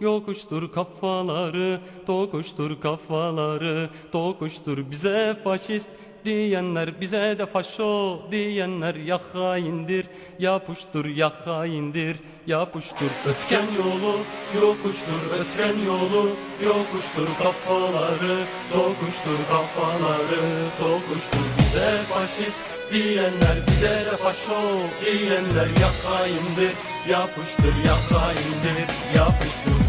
Yokuştur kafaları, dokuştur kafaları, dokuştur bize faşist diyenler bize de faşo diyenler ya haindir yapuştur ya haindir yapuştur ötken yolu yokuştur ötken yolu yokuştur kafaları dokuştur kafaları dokuştur. Bize faşist diyenler bize de faşo diyenler ya haindir yapıştır ya haindir yapıştır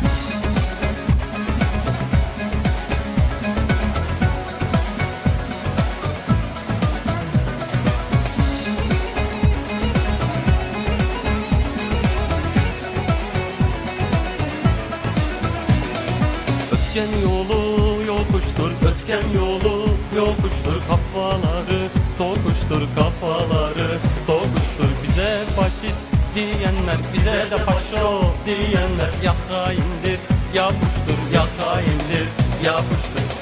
Ötken yolu yokuştur, ötken yolu yokuştur Kafaları dokuştur, kafaları dokuştur Bize faşist diyenler, bize de paşo diyenler. Ya haindir, yapıştır, ya haindir, yapıştır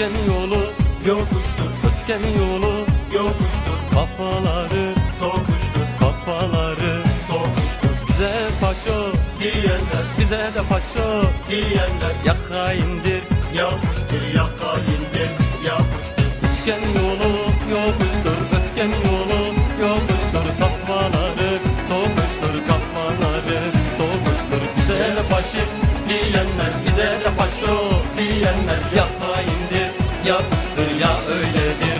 Ötken yolu yokuştur, ötken yolu yokuştur. Kafaları dokuştur, kafaları dokuştur Bize paşo diyenler, bize de paşo diyenler. Ya haindir, yapıştır, ya haindir, ya öyledir,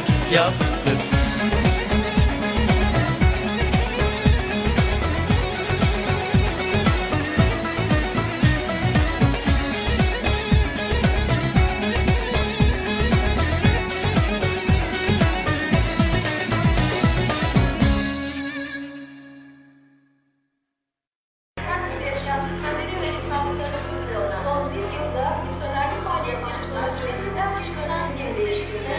sunuyorlar. Son bir yılda misyonerli faaliyet çözümden üç dönem bir değiştirdi.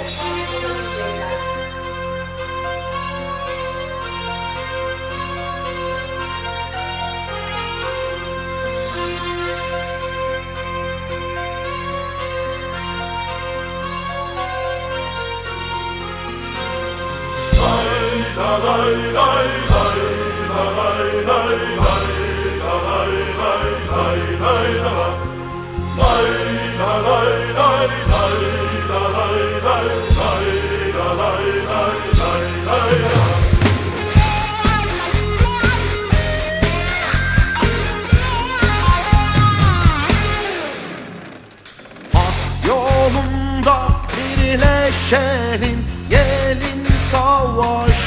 Yolunda birleşelim Gelin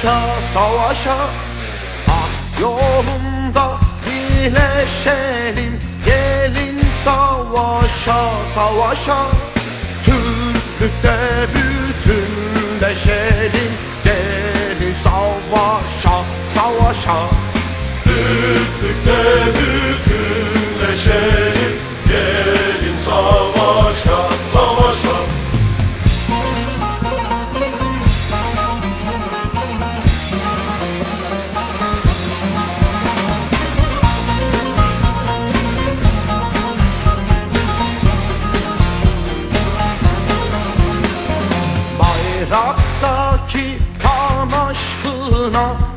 savaşa savaşa. Hak yolunda birleşelim Gelin savaşa savaşa. Türklükte Irak'taki tam aşkına